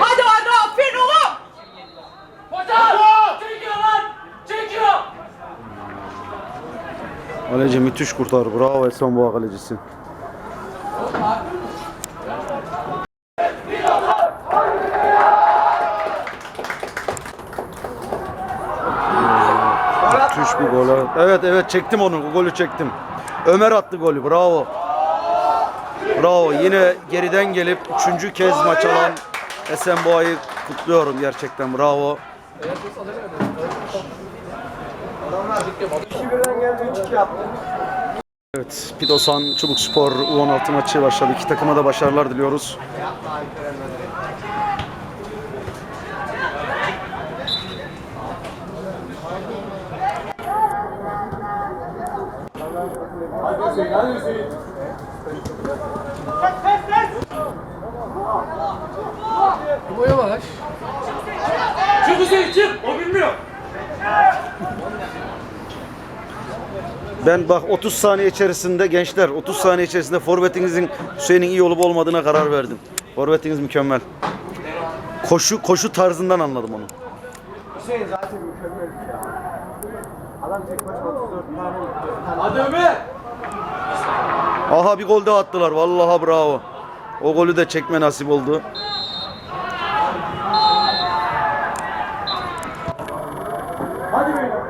Hadi hadi aferin oğlum. Hocam! Çekiyor lan! Çekiyor! Kaleci müthiş kurtar. Bravo Esenboğa kalecisi. Müthiş bir gol. evet. Evet evet çektim onu. O golü çektim. Ömer attı golü. Bravo. Bravo. Yine geriden gelip üçüncü kez maç alan Esenboğa'yı kutluyorum gerçekten. Bravo. Evet, Pidosan Çubuk Spor U16 maçı başladı. İki takıma da başarılar diliyoruz. Çık Hüseyin çık! O bilmiyor. Ben bak 30 saniye içerisinde gençler 30 saniye içerisinde forvetinizin Hüseyin'in iyi olup olmadığına karar verdim. Forvetiniz mükemmel. Koşu koşu tarzından anladım onu. Hüseyin zaten mükemmel bir şey. Adam tek başına 34 tane Hadi Ömer! Aha bir gol daha attılar. Vallahi bravo. O golü de çekme nasip oldu. Hadi beyler.